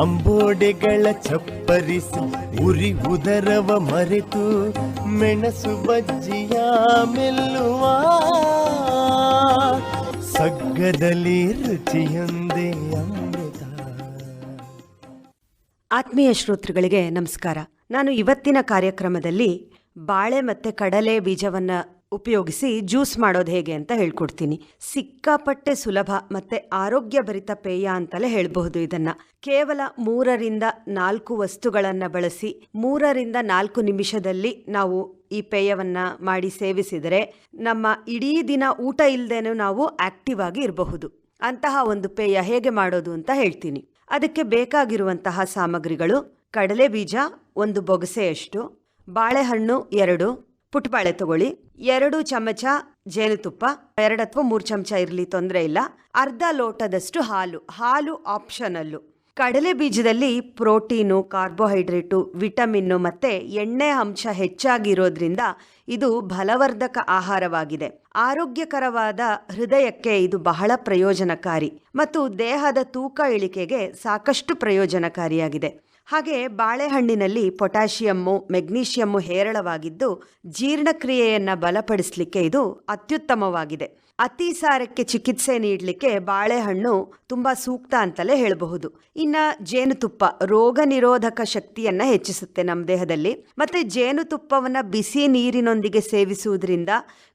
ಅಂಬೋಡೆಗಳ ಚಪ್ಪರಿಸಿ, ಉರಿ ಉದರವ ಮರೆತು, ಮೆಣಸು ಬಜ್ಜಿಯ ಮೆಲ್ಲುವ. ಸಗ್ಗದಲ್ಲಿ ರುಚಿಯೊಂದೇ ಅಮೃತ. ಆತ್ಮೀಯ ಶ್ರೋತೃಗಳಿಗೆ ನಮಸ್ಕಾರ. ನಾನು ಇವತ್ತಿನ ಕಾರ್ಯಕ್ರಮದಲ್ಲಿ ಬಾಳೆ ಮತ್ತು ಕಡಲೆ ಬೀಜವನ್ನು ಉಪಯೋಗಿಸಿ ಜ್ಯೂಸ್ ಮಾಡೋದು ಹೇಗೆ ಅಂತ ಹೇಳ್ಕೊಡ್ತೀನಿ. ಸಿಕ್ಕಾಪಟ್ಟೆ ಸುಲಭ ಮತ್ತು ಆರೋಗ್ಯಭರಿತ ಪೇಯ ಅಂತಲೇ ಹೇಳಬಹುದು ಇದನ್ನು. ಕೇವಲ ಮೂರರಿಂದ ನಾಲ್ಕು ವಸ್ತುಗಳನ್ನು ಬಳಸಿ ಮೂರರಿಂದ ನಾಲ್ಕು ನಿಮಿಷದಲ್ಲಿ ನಾವು ಈ ಪೇಯವನ್ನು ಮಾಡಿ ಸೇವಿಸಿದರೆ ನಮ್ಮ ಇಡೀ ದಿನ ಊಟ ಇಲ್ಲದೇನೂ ನಾವು ಆಕ್ಟಿವ್ ಆಗಿ ಇರಬಹುದು. ಅಂತಹ ಒಂದು ಪೇಯ ಹೇಗೆ ಮಾಡೋದು ಅಂತ ಹೇಳ್ತೀನಿ. ಅದಕ್ಕೆ ಬೇಕಾಗಿರುವಂತಹ ಸಾಮಗ್ರಿಗಳು ಕಡಲೆ ಬೀಜ ಒಂದು ಬೊಗಸೆಯಷ್ಟು, ಬಾಳೆಹಣ್ಣು ಎರಡು ಪುಟ್ಬಾಳೆ ತಗೊಳ್ಳಿ. ಎರಡು ಚಮಚ ಜೇನುತುಪ್ಪ, ಎರಡು ಅಥವಾ ಮೂರು ಚಮಚ ಇರಲಿ, ತೊಂದರೆ ಇಲ್ಲ. ಅರ್ಧ ಲೋಟದಷ್ಟು ಹಾಲು ಹಾಲು ಆಪ್ಷನಲ್ಲು. ಕಡಲೆ ಬೀಜದಲ್ಲಿ ಪ್ರೋಟೀನು, ಕಾರ್ಬೋಹೈಡ್ರೇಟು, ವಿಟಮಿನ್ನು ಮತ್ತು ಎಣ್ಣೆ ಅಂಶ ಹೆಚ್ಚಾಗಿರೋದ್ರಿಂದ ಇದು ಬಲವರ್ಧಕ ಆಹಾರವಾಗಿದೆ. ಆರೋಗ್ಯಕರವಾದ ಹೃದಯಕ್ಕೆ ಇದು ಬಹಳ ಪ್ರಯೋಜನಕಾರಿ. ಮತ್ತು ದೇಹದ ತೂಕ ಇಳಿಕೆಗೆ ಸಾಕಷ್ಟು ಪ್ರಯೋಜನಕಾರಿಯಾಗಿದೆ. ಹಾಗೆ ಬಾಳೆಹಣ್ಣಿನಲ್ಲಿ ಪೊಟ್ಯಾಷಿಯಮ್ಮು, ಮೆಗ್ನೀಷಿಯಮ್ಮು ಹೇರಳವಾಗಿದ್ದು ಜೀರ್ಣಕ್ರಿಯೆಯನ್ನು ಬಲಪಡಿಸಲಿಕ್ಕೆ ಇದು ಅತ್ಯುತ್ತಮವಾಗಿದೆ. ಅತಿಸಾರಕ್ಕೆ ಚಿಕಿತ್ಸೆ ನೀಡಲಿಕ್ಕೆ ಬಾಳೆಹಣ್ಣು ತುಂಬ ಸೂಕ್ತ ಅಂತಲೇ ಹೇಳಬಹುದು. ಇನ್ನು ಜೇನುತುಪ್ಪ ರೋಗ ನಿರೋಧಕ ಶಕ್ತಿಯನ್ನು ಹೆಚ್ಚಿಸುತ್ತೆ ನಮ್ಮ ದೇಹದಲ್ಲಿ. ಮತ್ತು ಜೇನುತುಪ್ಪವನ್ನು ಬಿಸಿ ನೀರಿನೊಂದಿಗೆ ಸೇವಿಸುವುದರಿಂದ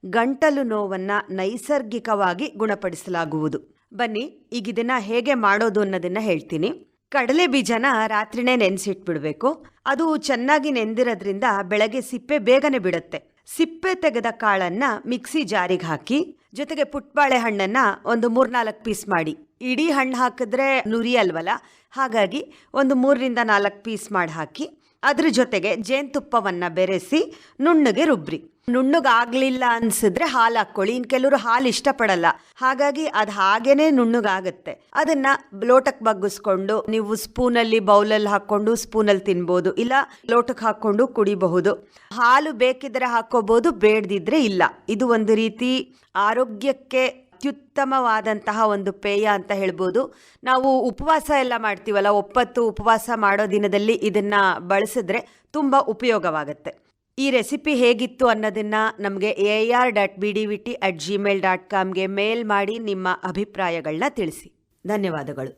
ಗಂಟಲು ನೋವನ್ನು ನೈಸರ್ಗಿಕವಾಗಿ ಗುಣಪಡಿಸಲಾಗುವುದು. ಬನ್ನಿ ಈಗ ಇದನ್ನು ಹೇಗೆ ಮಾಡೋದು ಅನ್ನೋದನ್ನು ಹೇಳ್ತೀನಿ. ಕಡಲೆ ಬೀಜನ ರಾತ್ರಿನೇ ನೆನೆಸಿಟ್ಬಿಡ್ಬೇಕು. ಅದು ಚೆನ್ನಾಗಿ ನೆಂದಿರೋದ್ರಿಂದ ಬೆಳಗ್ಗೆ ಸಿಪ್ಪೆ ಬೇಗನೆ ಬಿಡುತ್ತೆ. ಸಿಪ್ಪೆ ತೆಗೆದ ಕಾಳನ್ನ ಮಿಕ್ಸಿ ಜಾರಿಗೆ ಹಾಕಿ, ಜೊತೆಗೆ ಪುಟ್ಬಾಳೆ ಹಣ್ಣನ್ನ ಒಂದು ಮೂರ್ನಾಲ್ಕು ಪೀಸ್ ಮಾಡಿ. ಇಡೀ ಹಣ್ಣು ಹಾಕಿದ್ರೆ ನುರಿಯಲ್ವಲ್ಲ? ಹಾಗಾಗಿ ಒಂದು ಮೂರರಿಂದ ನಾಲ್ಕು ಪೀಸ್ ಮಾಡಿ ಹಾಕಿ ಅದ್ರ ಜೊತೆಗೆ ಜೇನುತುಪ್ಪವನ್ನು ಬೆರೆಸಿ, ನುಣ್ಣಗೆ ರುಬ್ರಿ. ನುಣ್ಣಗಾಗ್ಲಿಲ್ಲ ಅನ್ಸಿದ್ರೆ ಹಾಲು ಹಾಕ್ಕೊಳ್ಳಿ ಇನ್ನು ಕೆಲವರು ಹಾಲು ಇಷ್ಟಪಡಲ್ಲ. ಹಾಗಾಗಿ ಅದು ಹಾಗೇನೆ ನುಣ್ಣಗಾಗುತ್ತೆ. ಅದನ್ನ ಲೋಟಕ್ಕೆ ಬಗ್ಗಿಸ್ಕೊಂಡು ನೀವು ಸ್ಪೂನಲ್ಲಿ ಬೌಲಲ್ಲಿ ಹಾಕ್ಕೊಂಡು ಸ್ಪೂನಲ್ಲಿ ತಿನ್ಬೋದು. ಇಲ್ಲ ಲೋಟಕ್ಕೆ ಹಾಕ್ಕೊಂಡು ಕುಡಿಬಹುದು. ಹಾಲು ಬೇಕಿದ್ರೆ ಹಾಕೋಬಹುದು ಬೇಡದಿದ್ರೆ ಇಲ್ಲ. ಇದು ಒಂದು ರೀತಿ ಆರೋಗ್ಯಕ್ಕೆ ಅತ್ಯುತ್ತಮವಾದಂತಹ ಒಂದು ಪೇಯ ಅಂತ ಹೇಳ್ಬೋದು. ನಾವು ಉಪವಾಸ ಎಲ್ಲ ಮಾಡ್ತೀವಲ್ಲ, ಒಪ್ಪತ್ತು ಉಪವಾಸ ಮಾಡೋ ದಿನದಲ್ಲಿ ಇದನ್ನು ಬಳಸಿದ್ರೆ ತುಂಬ ಉಪಯೋಗವಾಗುತ್ತೆ. ಈ ರೆಸಿಪಿ ಹೇಗಿತ್ತು ಅನ್ನೋದನ್ನು ನಮಗೆ A R dot B D V T at Gmail dot ಕಾಮ್ಗೆ ಮೇಲ್ ಮಾಡಿ ನಿಮ್ಮ ಅಭಿಪ್ರಾಯಗಳನ್ನ ತಿಳಿಸಿ. ಧನ್ಯವಾದಗಳು.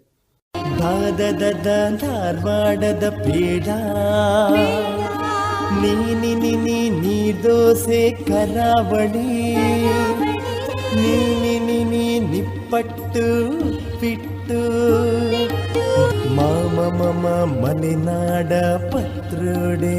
ಧಾರವಾಡದ ಪೇಡ, ನೀನಿ ನೀ ದೋಸೆ ಕರಾವಳಿ, ನಿನಿ ನಿಪ್ಪಟ್ಟು ಪಿಟ್ಟು, ಮಾಮ ಮಮ ಮಲೆನಾಡ ಪತ್ರೋಡೆ